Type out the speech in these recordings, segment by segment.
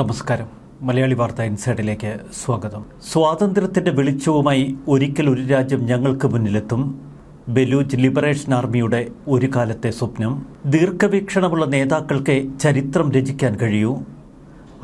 നമസ്കാരം. മലയാളി വാർത്ത ഇൻസൈഡിലേക്ക് സ്വാഗതം. സ്വാതന്ത്ര്യത്തിന്റെ വെളിച്ചവുമായി ഒരിക്കൽ ഒരു രാജ്യം ഞങ്ങൾക്ക് മുന്നിലെത്തും. ബലൂച്ച് ലിബറേഷൻ ആർമിയുടെ ഒരു കാലത്തെ സ്വപ്നം. ദീർഘവീക്ഷണമുള്ള നേതാക്കൾക്ക് ചരിത്രം രചിക്കാൻ കഴിയൂ.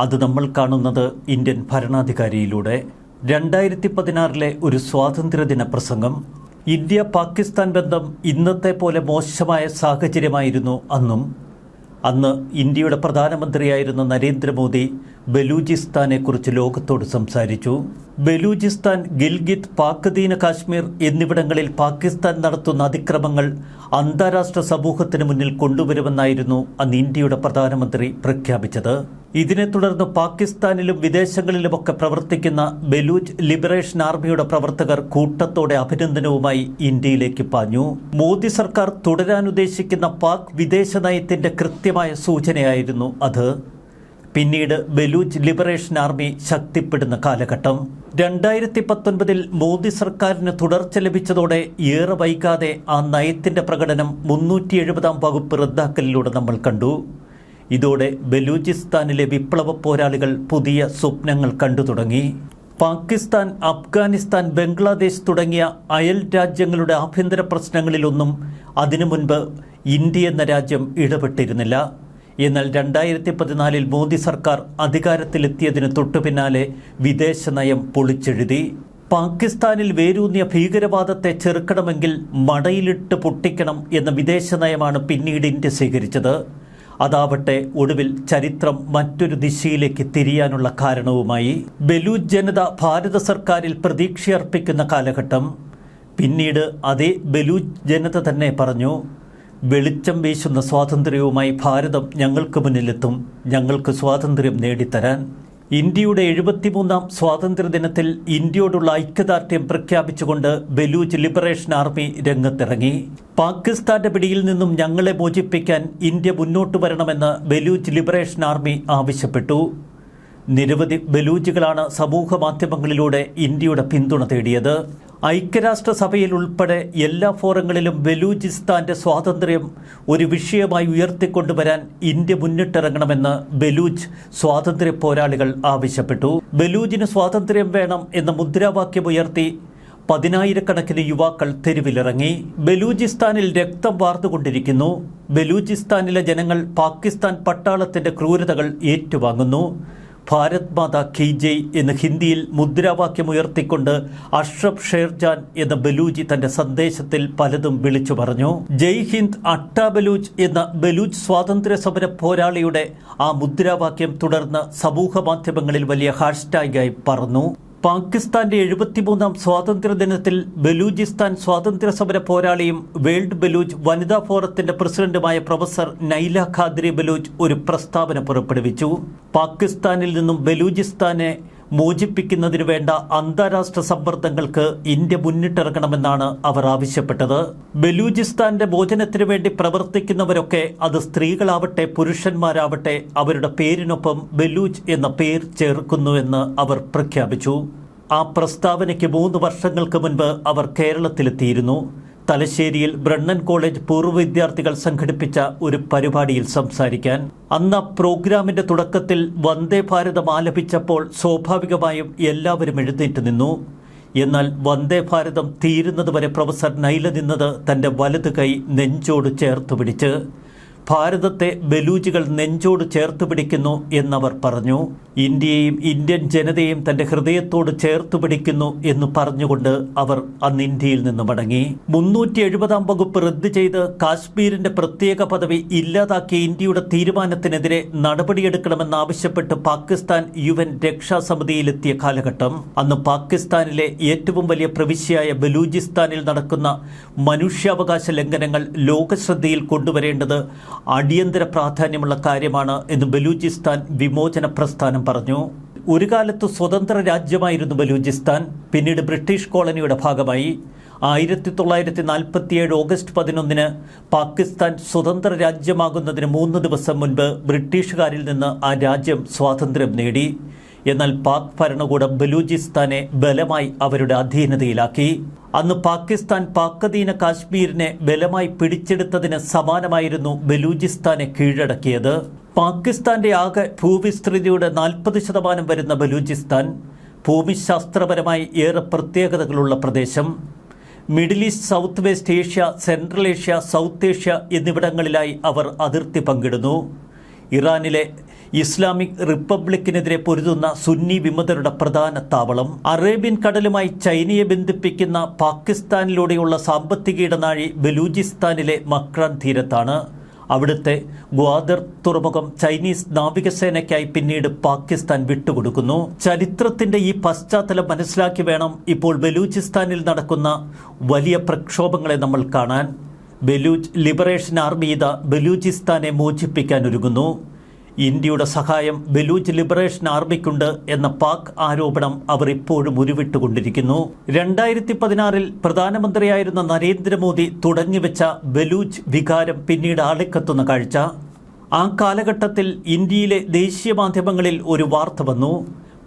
അത് നമ്മൾ കാണുന്നത് ഇന്ത്യൻ ഭരണാധികാരിയിലൂടെ. രണ്ടായിരത്തി പതിനാറിലെ ഒരു സ്വാതന്ത്ര്യദിന പ്രസംഗം. ഇന്ത്യ പാകിസ്ഥാൻ ബന്ധം ഇന്നത്തെ പോലെ മോശമായ സാഹചര്യമായിരുന്നു അന്നും. അന്ന് ഇന്ത്യയുടെ പ്രധാനമന്ത്രിയായിരുന്ന നരേന്ദ്രമോദി ബലൂചിസ്ഥാനെക്കുറിച്ച് ലോകത്തോട് സംസാരിച്ചു. ബലൂചിസ്ഥാൻ ഗിൽഗിത് പാക്ദീന കാശ്മീർ എന്നിവിടങ്ങളിൽ പാകിസ്ഥാൻ നടത്തുന്ന അതിക്രമങ്ങൾ അന്താരാഷ്ട്ര സമൂഹത്തിന് മുന്നിൽ കൊണ്ടുവരുമെന്നായിരുന്നു അന്ന് ഇന്ത്യയുടെ പ്രധാനമന്ത്രി പ്രഖ്യാപിച്ചത്. ഇതിനെ തുടർന്ന് പാകിസ്ഥാനിലും വിദേശങ്ങളിലുമൊക്കെ പ്രവർത്തിക്കുന്ന ബലൂച്ച് ലിബറേഷൻ ആർമിയുടെ പ്രവർത്തകർ കൂട്ടത്തോടെ അഭിനന്ദനവുമായി ഇന്ത്യയിലേക്ക് പാഞ്ഞു. മോദി സർക്കാർ തുടരാനുദ്ദേശിക്കുന്ന പാക് വിദേശ നയത്തിന്റെ കൃത്യമായ സൂചനയായിരുന്നു അത്. പിന്നീട് ബലൂച്ച് ലിബറേഷൻ ആർമി ശക്തിപ്പെടുന്ന കാലഘട്ടം. രണ്ടായിരത്തി പത്തൊൻപതിൽ മോദി സർക്കാരിന് തുടർച്ച ലഭിച്ചതോടെ ഏറെ വൈകാതെ ആ നയത്തിന്റെ പ്രകടനം മുന്നൂറ്റി എഴുപതാം വകുപ്പ് റദ്ദാക്കലിലൂടെ നമ്മൾ കണ്ടു. ഇതോടെ ബലൂചിസ്ഥാനിലെ വിപ്ലവ പോരാളികൾ പുതിയ സ്വപ്നങ്ങൾ കണ്ടു തുടങ്ങി. പാകിസ്ഥാൻ അഫ്ഗാനിസ്ഥാൻ ബംഗ്ലാദേശ് തുടങ്ങിയ അയൽ രാജ്യങ്ങളുടെ ആഭ്യന്തര പ്രശ്നങ്ങളിലൊന്നും അതിനു മുൻപ് ഇന്ത്യ എന്ന രാജ്യം ഇടപെട്ടിരുന്നില്ല. എന്നാൽ രണ്ടായിരത്തി പതിനാലിൽ മോദി സർക്കാർ അധികാരത്തിലെത്തിയതിന് തൊട്ടുപിന്നാലെ വിദേശ നയം പൊളിച്ചെഴുതി. പാകിസ്ഥാനിൽ വേരൂന്നിയ ഭീകരവാദത്തെ ചെറുക്കണമെങ്കിൽ മടയിലിട്ട് പൊട്ടിക്കണം എന്ന വിദേശ നയമാണ് പിന്നീട് ഇന്ത്യ സ്വീകരിച്ചത്. അതാവട്ടെ ഒടുവിൽ ചരിത്രം മറ്റൊരു ദിശയിലേക്ക് തിരിയാനുള്ള കാരണവുമായി. ബലൂജ് ജനത ഭാരത സർക്കാരിൽ പ്രതീക്ഷയർപ്പിക്കുന്ന കാലഘട്ടം. പിന്നീട് അതേ ബലൂജ് ജനത തന്നെ പറഞ്ഞു. വെളിച്ചം വീശുന്ന സ്വാതന്ത്ര്യവുമായി ഭാരതം ഞങ്ങൾക്ക് മുന്നിലെത്തും. ഞങ്ങൾക്ക് സ്വാതന്ത്ര്യം നേടിത്തരാൻ. ഇന്ത്യയുടെ എഴുപത്തിമൂന്നാം സ്വാതന്ത്ര്യദിനത്തിൽ ഇന്ത്യയോടുള്ള ഐക്യദാർഢ്യം പ്രഖ്യാപിച്ചുകൊണ്ട് ബലൂച്ച് ലിബറേഷൻ ആർമി രംഗത്തിറങ്ങി. പാകിസ്ഥാന്റെ പിടിയിൽ നിന്നും ഞങ്ങളെ മോചിപ്പിക്കാൻ ഇന്ത്യ മുന്നോട്ട് വരണമെന്ന് ബലൂച്ച് ലിബറേഷൻ ആർമി ആവശ്യപ്പെട്ടു. നിരവധി ബലൂജുകളാണ് സമൂഹ മാധ്യമങ്ങളിലൂടെ ഇന്ത്യയുടെ പിന്തുണ തേടിയത്. ഐക്യരാഷ്ട്രസഭയിൽ ഉൾപ്പെടെ എല്ലാ ഫോറങ്ങളിലും ബലൂചിസ്ഥാന്റെ സ്വാതന്ത്ര്യം ഒരു വിഷയമായി ഉയർത്തിക്കൊണ്ടുവരാൻ ഇന്ത്യ മുന്നിട്ടിറങ്ങണമെന്ന് ബലൂച്ച് സ്വാതന്ത്ര്യ പോരാളികൾ ആവശ്യപ്പെട്ടു. ബലൂജിന് സ്വാതന്ത്ര്യം വേണം എന്ന മുദ്രാവാക്യം ഉയർത്തി പതിനായിരക്കണക്കിന് യുവാക്കൾ തെരുവിലിറങ്ങി. ബലൂചിസ്ഥാനിൽ രക്തം വാർത്തുകൊണ്ടിരിക്കുന്നു ബലൂചിസ്ഥാനിലെ ജനങ്ങൾ പാകിസ്ഥാൻ പട്ടാളത്തിന്റെ ക്രൂരതകൾ ഏറ്റുവാങ്ങുന്നു. ഭാരത് മാതാ കി ജയ് എന്ന് ഹിന്ദിയിൽ മുദ്രാവാക്യമുയർത്തിക്കൊണ്ട് അഷ്റഫ് ഷേർജാൻ എന്ന ബലൂജി തന്റെ സന്ദേശത്തിൽ പലതും വിളിച്ചു പറഞ്ഞു. ജയ് ഹിന്ദ് അട്ട ബലൂച്ച് എന്ന ബലൂജ് സ്വാതന്ത്ര്യ സമര പോരാളിയുടെ ആ മുദ്രാവാക്യം തുടർന്ന് സമൂഹ മാധ്യമങ്ങളിൽ വലിയ ഹാഷ്ടാഗായി പറന്നു. പാകിസ്ഥാന്റെ എഴുപത്തിമൂന്നാം സ്വാതന്ത്ര്യദിനത്തിൽ ബലൂചിസ്ഥാൻ സ്വാതന്ത്ര്യ സമര പോരാളിയും വേൾഡ് ബലൂജ് വനിതാ ഫോറത്തിന്റെ പ്രസിഡന്റുമായ പ്രൊഫസർ നൈല ഖാദ്രി ബലൂജ് ഒരു പ്രസ്താവന പുറപ്പെടുവിച്ചു. പാകിസ്ഥാനിൽ നിന്നും ബലൂചിസ്ഥാനെ മോചിപ്പിക്കുന്നതിനു വേണ്ട അന്താരാഷ്ട്ര സമ്മർദ്ദങ്ങൾക്ക് ഇന്ത്യ മുന്നിട്ടിറങ്ങണമെന്നാണ് അവർ ആവശ്യപ്പെട്ടത്. ബലൂചിസ്ഥാന്റെ മോചനത്തിനു വേണ്ടി പ്രവർത്തിക്കുന്നവരൊക്കെ അത് സ്ത്രീകളാവട്ടെ പുരുഷന്മാരാവട്ടെ അവരുടെ പേരിനൊപ്പം ബലൂച്ച് എന്ന പേർ ചേർക്കുന്നുവെന്ന് അവർ പ്രഖ്യാപിച്ചു. ആ പ്രസ്താവനയ്ക്ക് മൂന്ന് വർഷങ്ങൾക്ക് മുൻപ് അവർ കേരളത്തിലെത്തിയിരുന്നു. തലശ്ശേരിയിൽ ബ്രണ്ണൻ കോളേജ് പൂർവ വിദ്യാർത്ഥികൾ സംഘടിപ്പിച്ച ഒരു പരിപാടിയിൽ സംസാരിക്കാൻ. അന്ന് പ്രോഗ്രാമിന്റെ തുടക്കത്തിൽ വന്ദേ ഭാരതം ആലപിച്ചപ്പോൾ സ്വാഭാവികമായും എല്ലാവരും എഴുന്നേറ്റ് നിന്നു. എന്നാൽ വന്ദേ ഭാരതം തീരുന്നതുവരെ പ്രൊഫസർ നൈല നിന്നത് തന്റെ വലതു കൈ നെഞ്ചോട് ചേർത്ത് പിടിച്ച്. ഭാരതത്തെ ബലൂജികൾ നെഞ്ചോട് ചേർത്ത് പിടിക്കുന്നു എന്നവർ പറഞ്ഞു. ഇന്ത്യയെയും ഇന്ത്യൻ ജനതയെയും തന്റെ ഹൃദയത്തോട് ചേർത്ത് പിടിക്കുന്നു എന്ന് പറഞ്ഞുകൊണ്ട് അവർ അന്ന് ഇന്ത്യയിൽ നിന്ന് മടങ്ങി. മുന്നൂറ്റി എഴുപതാം വകുപ്പ് റദ്ദ് ചെയ്ത് കാശ്മീരിന്റെ പ്രത്യേക പദവി ഇല്ലാതാക്കിയ ഇന്ത്യയുടെ തീരുമാനത്തിനെതിരെ നടപടിയെടുക്കണമെന്നാവശ്യപ്പെട്ട് പാകിസ്ഥാൻ യു എൻ രക്ഷാസമിതിയിലെത്തിയ കാലഘട്ടം. അന്ന് പാകിസ്ഥാനിലെ ഏറ്റവും വലിയ പ്രവിശ്യയായ ബലൂചിസ്ഥാനിൽ നടക്കുന്ന മനുഷ്യാവകാശ ലംഘനങ്ങൾ ലോകശ്രദ്ധയിൽ കൊണ്ടുവരേണ്ടത് അടിയന്തര പ്രാധാന്യമുള്ള കാര്യമാണ് എന്ന് ബലൂചിസ്ഥാൻ വിമോചന പ്രസ്ഥാനം പറഞ്ഞു. ഒരു കാലത്ത് സ്വതന്ത്ര രാജ്യമായിരുന്നു ബലൂചിസ്ഥാൻ പിന്നീട് ബ്രിട്ടീഷ് കോളനിയുടെ ഭാഗമായി. ആയിരത്തി തൊള്ളായിരത്തി നാൽപ്പത്തിയേഴ് ഓഗസ്റ്റ് പതിനൊന്നിന് പാകിസ്ഥാൻ സ്വതന്ത്ര രാജ്യമാകുന്നതിന് മൂന്ന് ദിവസം മുൻപ് ബ്രിട്ടീഷുകാരിൽ നിന്ന് ആ രാജ്യം സ്വാതന്ത്ര്യം നേടി. എന്നാൽ പാക് ഭരണകൂടം ബലൂചിസ്ഥാനെ ബലമായി അവരുടെ അധീനതയിലാക്കി. അന്ന് പാകിസ്ഥാൻ പാക്കധീന കാശ്മീരിനെ ബലമായി പിടിച്ചെടുത്തതിന് സമാനമായിരുന്നു ബലൂചിസ്ഥാനെ കീഴടക്കിയത്. പാകിസ്ഥാന്റെ ആകെ ഭൂവിസ്തൃതിയുടെ നാൽപ്പത് ശതമാനം വരുന്ന ബലൂചിസ്ഥാൻ ഭൂമിശാസ്ത്രപരമായി ഏറെ പ്രത്യേകതകളുള്ള പ്രദേശം. Middle east south west Asia central Asia south Asia എന്നിവിടങ്ങളിലായി അവർ അതിർത്തി പങ്കിടുന്നു. ഇറാനിലെ ഇസ്ലാമിക് റിപ്പബ്ലിക്കിനെതിരെ പൊരുതുന്ന സുന്നി വിമതരുടെ പ്രധാന താവളം. അറേബ്യൻ കടലുമായി ചൈനയെ ബന്ധിപ്പിക്കുന്ന പാകിസ്ഥാനിലൂടെയുള്ള സാമ്പത്തിക ഇടനാഴി ബലൂചിസ്ഥാനിലെ മക്രാൻ തീരത്താണ്. അവിടുത്തെ ഗ്വാദർ തുറമുഖം ചൈനീസ് നാവികസേനയ്ക്കായി പിന്നീട് പാകിസ്ഥാൻ വിട്ടുകൊടുക്കുന്നു. ചരിത്രത്തിന്റെ ഈ പശ്ചാത്തലം മനസ്സിലാക്കി വേണം ഇപ്പോൾ ബലൂചിസ്ഥാനിൽ നടക്കുന്ന വലിയ പ്രക്ഷോഭങ്ങളെ നമ്മൾ കാണാൻ. ബലൂച്ച് ലിബറേഷൻ ആർമി ഇത ബലൂചിസ്ഥാനെ മോചിപ്പിക്കാൻ ഒരുങ്ങുന്നു. ഇന്ത്യയുടെ സഹായം ബലൂച്ച് ലിബറേഷൻ ആർമിക്കുണ്ട് എന്ന പാക് ആരോപണം അവർ ഇപ്പോഴും ഉരുവിട്ടുകൊണ്ടിരിക്കുന്നു. രണ്ടായിരത്തി പതിനാറിൽ പ്രധാനമന്ത്രിയായിരുന്ന നരേന്ദ്രമോദി തുടങ്ങിവെച്ച ബലൂച്ച് വികാരം പിന്നീട് ആളിക്കത്തുന്ന കാഴ്ച. ആ കാലഘട്ടത്തിൽ ഇന്ത്യയിലെ ദേശീയ മാധ്യമങ്ങളിൽ ഒരു വാർത്ത വന്നു.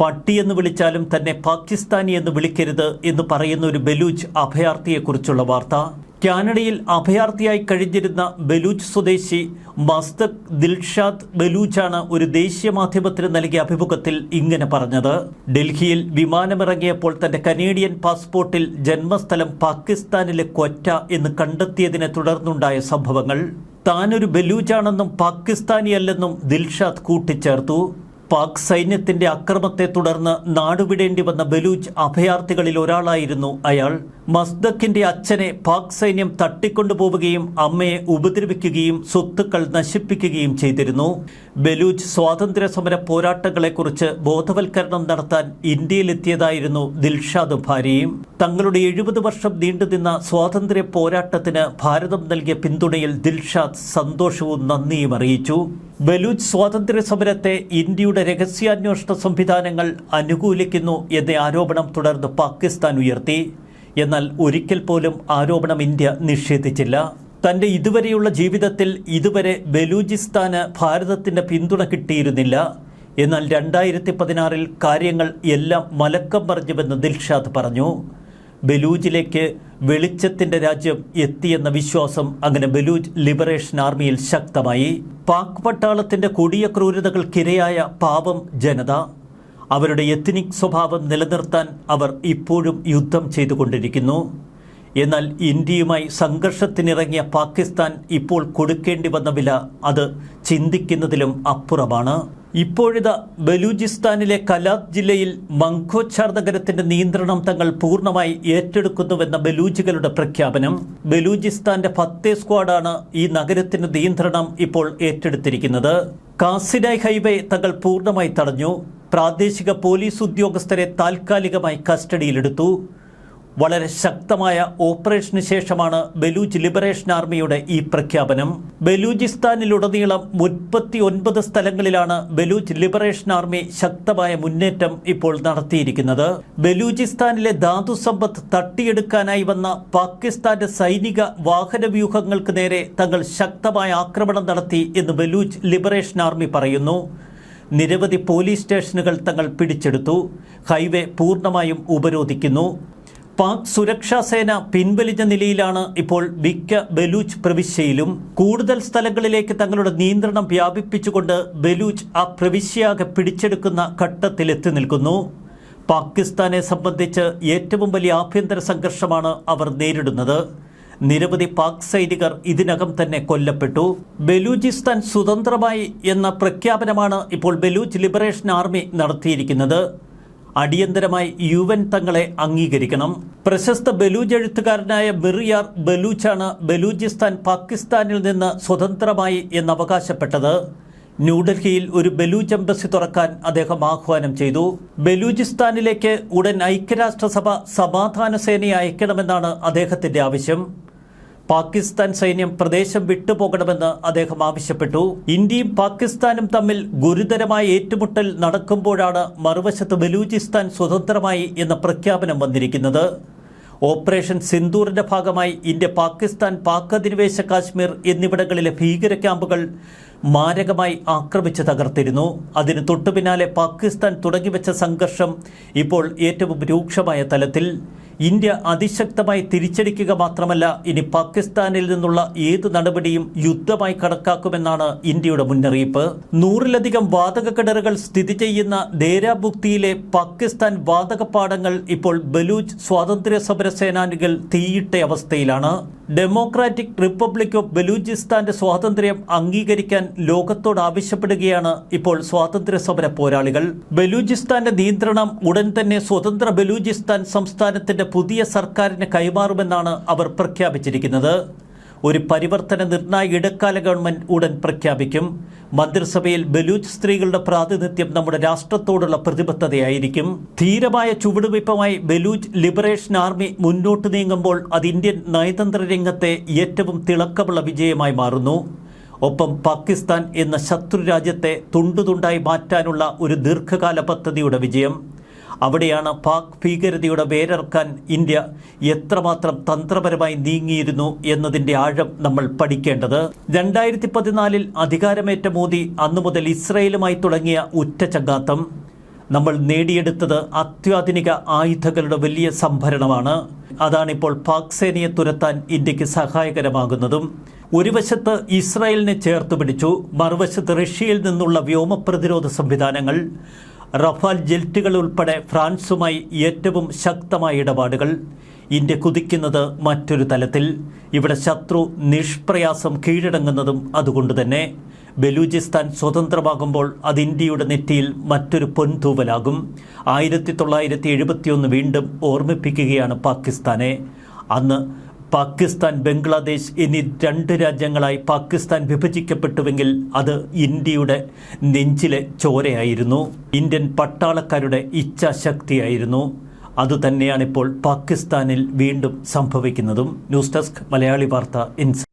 പട്ടിയെന്ന് വിളിച്ചാലും തന്നെ പാകിസ്ഥാനി എന്ന് വിളിക്കരുത് എന്ന് പറയുന്ന ഒരു ബലൂച്ച് അഭയാർത്ഥിയെക്കുറിച്ചുള്ള വാർത്ത. കാനഡയിൽ അഭയാർത്ഥിയായി കഴിഞ്ഞിരുന്ന ബലൂച്ച് സ്വദേശി മസ്തക് ദിൽഷാദ് ബലൂച്ചാണ് ഒരു ദേശീയ മാധ്യമത്തിന് നൽകിയ അഭിമുഖത്തിൽ ഇങ്ങനെ പറഞ്ഞത്. ഡൽഹിയിൽ വിമാനമിറങ്ങിയപ്പോൾ തന്റെ കനേഡിയൻ പാസ്പോർട്ടിൽ ജന്മസ്ഥലം പാകിസ്ഥാനിലെ കൊറ്റ എന്ന് കണ്ടെത്തിയതിനെ തുടർന്നുണ്ടായ സംഭവങ്ങൾ. താനൊരു ബലൂച്ചാണെന്നും പാകിസ്ഥാനിയല്ലെന്നും ദിൽഷാദ് കൂട്ടിച്ചേർത്തു. പാക് സൈന്യത്തിന്റെ അക്രമത്തെ തുടർന്ന് നാടുവിടേണ്ടി വന്ന ബലൂച്ച് അഭയാർത്ഥികളിൽ ഒരാളായിരുന്നു അയാൾ. മസ്ദക്കിന്റെ അച്ഛനെ പാക് സൈന്യം തട്ടിക്കൊണ്ടുപോവുകയും അമ്മയെ ഉപദ്രവിക്കുകയും സ്വത്തുക്കൾ നശിപ്പിക്കുകയും ചെയ്തിരുന്നു. ബലൂച്ച് സ്വാതന്ത്ര്യ സമര പോരാട്ടങ്ങളെക്കുറിച്ച് ബോധവൽക്കരണം നടത്താൻ ഇന്ത്യയിലെത്തിയതായിരുന്നു ദിൽഷാദ് ഭാര്യയും. തങ്ങളുടെ എഴുപത് വർഷം നീണ്ടുനിന്ന സ്വാതന്ത്ര്യ പോരാട്ടത്തിന് ഭാരതം നൽകിയ പിന്തുണയിൽ ദിൽഷാദ് സന്തോഷവും നന്ദിയും അറിയിച്ചു. ബലൂച്ച് സ്വാതന്ത്ര്യ സമരത്തെ ഇന്ത്യയുടെ രഹസ്യാന്വേഷണ സംവിധാനങ്ങൾ അനുകൂലിക്കുന്നു എന്ന ആരോപണം തുടർന്ന് പാകിസ്ഥാൻ ഉയർത്തി. എന്നാൽ ഒരിക്കൽ പോലും ആരോപണം ഇന്ത്യ നിഷേധിച്ചില്ല. തന്റെ ഇതുവരെയുള്ള ജീവിതത്തിൽ ഇതുവരെ ബലൂചിസ്ഥാന് ഭാരതത്തിന്റെ പിന്തുണ കിട്ടിയിരുന്നില്ല. എന്നാൽ രണ്ടായിരത്തി പതിനാറിൽ കാര്യങ്ങൾ എല്ലാം മലക്കം മറിഞ്ഞുവെന്ന് ദിൽഷാദ് പറഞ്ഞു. ബലൂജിലേക്ക് വെളിച്ചത്തിന്റെ രാജ്യം എത്തിയെന്ന വിശ്വാസം അങ്ങനെ ബലൂജ് ലിബറേഷൻ ആർമിയിൽ ശക്തമായി. പാക് പട്ടാളത്തിന്റെ കൊടിയ ക്രൂരതകൾക്കിരയായ പാവം ജനത അവരുടെ എത്നിക് സ്വഭാവം നിലനിർത്താൻ അവർ ഇപ്പോഴും യുദ്ധം ചെയ്തുകൊണ്ടിരിക്കുന്നു. എന്നാൽ ഇന്ത്യയുമായി സംഘർഷത്തിനിറങ്ങിയ പാകിസ്ഥാൻ ഇപ്പോൾ കൊടുക്കേണ്ടി വന്ന വില അത് ചിന്തിക്കുന്നതിലും അപ്പുറമാണ്. ഇപ്പോഴിതാ ബലൂചിസ്ഥാനിലെ കലാത് ജില്ലയിൽ മങ്കോച്ചാർ നഗരത്തിന്റെ നിയന്ത്രണം തങ്ങൾ പൂർണമായി ഏറ്റെടുക്കുന്നുവെന്ന ബലൂജികളുടെ പ്രഖ്യാപനം. ബലൂചിസ്ഥാന്റെ ഫത്തേ സ്ക്വാഡാണ് ഈ നഗരത്തിന്റെ നിയന്ത്രണം ഇപ്പോൾ ഏറ്റെടുത്തിരിക്കുന്നത്. കാസിനായ് ഹൈവേ തങ്ങൾ പൂർണമായി തടഞ്ഞു. പ്രാദേശിക പോലീസ് ഉദ്യോഗസ്ഥരെ താൽക്കാലികമായി കസ്റ്റഡിയിലെടുത്തു. വളരെ ശക്തമായ ഓപ്പറേഷന് ശേഷമാണ് ബലൂച്ച് ലിബറേഷൻ ആർമിയുടെ ഈ പ്രഖ്യാപനം. ബലൂചിസ്ഥാനിലുടനീളം മുപ്പത്തി ഒൻപത് സ്ഥലങ്ങളിലാണ് ബലൂച്ച് ലിബറേഷൻ ആർമി ശക്തമായ മുന്നേറ്റം ഇപ്പോൾ നടത്തിയിരിക്കുന്നത്. ബലൂചിസ്ഥാനിലെ ധാതു സമ്പത്ത് തട്ടിയെടുക്കാനായി വന്ന പാകിസ്ഥാന്റെ സൈനിക വാഹന വ്യൂഹങ്ങൾക്ക് നേരെ തങ്ങൾ ശക്തമായ ആക്രമണം നടത്തി എന്ന് ബലൂച്ച് ലിബറേഷൻ ആർമി പറയുന്നു. നിരവധി പോലീസ് സ്റ്റേഷനുകൾ തങ്ങൾ പിടിച്ചെടുത്തു. ഹൈവേ പൂർണമായും ഉപരോധിക്കുന്നു. പാക് സുരക്ഷാ സേന പിൻവലിച്ച നിലയിലാണ് ഇപ്പോൾ മിക്ക ബലൂച്ച് പ്രവിശ്യയിലും കൂടുതൽ സ്ഥലങ്ങളിലേക്ക് തങ്ങളുടെ നിയന്ത്രണം വ്യാപിപ്പിച്ചുകൊണ്ട് ബലൂച്ച് ആ പ്രവിശ്യയാകെ പിടിച്ചെടുക്കുന്ന ഘട്ടത്തിലെത്തി നിൽക്കുന്നു. പാകിസ്ഥാനെ സംബന്ധിച്ച് ഏറ്റവും വലിയ ആഭ്യന്തര സംഘർഷമാണ് അവർ നേരിടുന്നത്. നിരവധി പാക് സൈനികർ ഇതിനകം തന്നെ കൊല്ലപ്പെട്ടു. ബലൂചിസ്ഥാൻ സ്വതന്ത്രമായി എന്ന പ്രഖ്യാപനമാണ് ഇപ്പോൾ ബലൂച്ച് ലിബറേഷൻ ആർമി നടത്തിയിരിക്കുന്നത്. അടിയന്തരമായി യു എൻ തങ്ങളെ അംഗീകരിക്കണം. പ്രശസ്ത ബലൂജ് എഴുത്തുകാരനായ മിറിയാർ ബലൂച്ചാണ് ബലൂചിസ്ഥാൻ പാകിസ്ഥാനിൽ നിന്ന് സ്വതന്ത്രമായി എന്ന് അവകാശപ്പെട്ടത് ന്യൂഡൽഹിയിൽ ഒരു ബലൂജ് എംബസി തുറക്കാൻ അദ്ദേഹം ആഹ്വാനം ചെയ്തു. ബലൂചിസ്ഥാനിലേക്ക് ഉടൻ ഐക്യരാഷ്ട്രസഭ സമാധാന സേനയെ അയക്കണമെന്നാണ് അദ്ദേഹത്തിന്റെ ആവശ്യം. പാകിസ്ഥാൻ സൈന്യം പ്രദേശം വിട്ടുപോകണമെന്ന് അദ്ദേഹം ആവശ്യപ്പെട്ടു. ഇന്ത്യയും പാകിസ്ഥാനും തമ്മിൽ ഗുരുതരമായ ഏറ്റുമുട്ടൽ നടക്കുമ്പോഴാണ് മറുവശത്ത് ബലൂചിസ്ഥാൻ സ്വതന്ത്രമായി എന്ന പ്രഖ്യാപനം വന്നിരിക്കുന്നത്. ഓപ്പറേഷൻ സിന്ദൂറിന്റെ ഭാഗമായി ഇന്ത്യ പാകിസ്ഥാൻ പാക് അധിനിവേശ കാശ്മീർ എന്നിവിടങ്ങളിലെ ഭീകര ക്യാമ്പുകൾ മാരകമായി ആക്രമിച്ച് തകർത്തിരുന്നു. അതിന് തൊട്ടുപിന്നാലെ പാകിസ്ഥാൻ തുടങ്ങിവെച്ച സംഘർഷം ഇപ്പോൾ ഏറ്റവും രൂക്ഷമായ തലത്തിൽ. ഇന്ത്യ അതിശക്തമായി തിരിച്ചടിക്കുക മാത്രമല്ല ഇനി പാകിസ്ഥാനിൽ നിന്നുള്ള ഏത് നടപടിയും യുദ്ധമായി കണക്കാക്കുമെന്നാണ് ഇന്ത്യയുടെ മുന്നറിയിപ്പ്. നൂറിലധികം വാതക കിണറുകൾ സ്ഥിതി ചെയ്യുന്ന ദേരാബുക്തിയിലെ പാകിസ്ഥാൻ വാതകപ്പാടങ്ങൾ ഇപ്പോൾ ബലൂച്ച് സ്വാതന്ത്ര്യ സമര സേനാനികൾ തീയിട്ട അവസ്ഥയിലാണ്. ഡെമോക്രാറ്റിക് റിപ്പബ്ലിക് ഓഫ് ബലൂചിസ്ഥാന്റെ സ്വാതന്ത്ര്യം അംഗീകരിക്കാൻ ലോകത്തോട് ആവശ്യപ്പെടുകയാണ് ഇപ്പോൾ സ്വാതന്ത്ര്യ സമര പോരാളികൾ. ബലൂചിസ്ഥാന്റെ നിയന്ത്രണം ഉടൻ തന്നെ സ്വതന്ത്ര ബലൂചിസ്ഥാൻ സംസ്ഥാനത്തിന്റെ പുതിയ സർക്കാരിന് കൈമാറുമെന്നാണ് അവർ പ്രഖ്യാപിച്ചിരിക്കുന്നത്. ഒരു പരിവർത്തന നിർണായക ഇടക്കാല ഗവൺമെന്റ് ഉടൻ പ്രഖ്യാപിക്കും. മന്ത്രിസഭയിൽ ബലൂച്ച് സ്ത്രീകളുടെ പ്രാതിനിധ്യം നമ്മുടെ രാഷ്ട്രത്തോടുള്ള പ്രതിബദ്ധതയായിരിക്കും. ധീരമായ ചുവടുവയ്പുമായി ബലൂച്ച് ലിബറേഷൻ ആർമി മുന്നോട്ട് നീങ്ങുമ്പോൾ അത് ഇന്ത്യൻ നയതന്ത്ര രംഗത്തെ ഏറ്റവും തിളക്കമുള്ള വിജയമായി മാറുന്നു. ഒപ്പം പാകിസ്ഥാൻ എന്ന ശത്രു രാജ്യത്തെ തുണ്ടുതുണ്ടായി മാറ്റാനുള്ള ഒരു ദീർഘകാല പദ്ധതിയുടെ വിജയം. അവിടെയാണ് പാക് ഭീകരതയുടെ വേരർക്കാൻ ഇന്ത്യ എത്രമാത്രം തന്ത്രപരമായി നീങ്ങിയിരുന്നു എന്നതിന്റെ ആഴം നമ്മൾ പഠിക്കേണ്ടത്. രണ്ടായിരത്തി പതിനാലിൽ അധികാരമേറ്റ മോദി അന്നു മുതൽ ഇസ്രയേലുമായി തുടങ്ങിയ ഉറ്റ ചങ്ങാത്തം നമ്മൾ നേടിയെടുത്തത് അത്യാധുനിക ആയുധങ്ങളുടെ വലിയ സംഭരണമാണ്. അതാണിപ്പോൾ പാക് സേനയെ തുരത്താൻ ഇന്ത്യയ്ക്ക് സഹായകരമാകുന്നതും. ഒരു വശത്ത് ഇസ്രായേലിനെ ചേർത്ത് പിടിച്ചു മറുവശത്ത് റഷ്യയിൽ നിന്നുള്ള വ്യോമ പ്രതിരോധ സംവിധാനങ്ങൾ. റഫാൽ ജെൽറ്റുകൾ ഉൾപ്പെടെ ഫ്രാൻസുമായി ഏറ്റവും ശക്തമായ ഇടപാടുകൾ. ഇന്ത്യ കുതിക്കുന്നത് മറ്റൊരു തലത്തിൽ. ഇവിടെ ശത്രു നിഷ്പ്രയാസം കീഴടങ്ങുന്നതും അതുകൊണ്ട് തന്നെ. ബലൂചിസ്ഥാൻ സ്വതന്ത്രമാകുമ്പോൾ അത് ഇന്ത്യയുടെ നെറ്റിയിൽ മറ്റൊരു പൊൻതൂവലാകും. ആയിരത്തി തൊള്ളായിരത്തി എഴുപത്തിയൊന്ന് വീണ്ടും ഓർമ്മിപ്പിക്കുകയാണ് പാകിസ്ഥാനെ. അന്ന് പാകിസ്ഥാൻ ബംഗ്ലാദേശ് എന്നീ രണ്ട് രാജ്യങ്ങളായി പാകിസ്ഥാൻ വിഭജിക്കപ്പെട്ടുവെങ്കിൽ അത് ഇന്ത്യയുടെ നെഞ്ചിലെ ചോരയായിരുന്നു. ഇന്ത്യൻ പട്ടാളക്കാരുടെ ഇച്ഛാശക്തിയായിരുന്നു. അതുതന്നെയാണിപ്പോൾ പാകിസ്ഥാനിൽ വീണ്ടും സംഭവിക്കുന്നതും. ന്യൂസ് ഡെസ്ക് മലയാളി വാർത്ത ഇൻസ്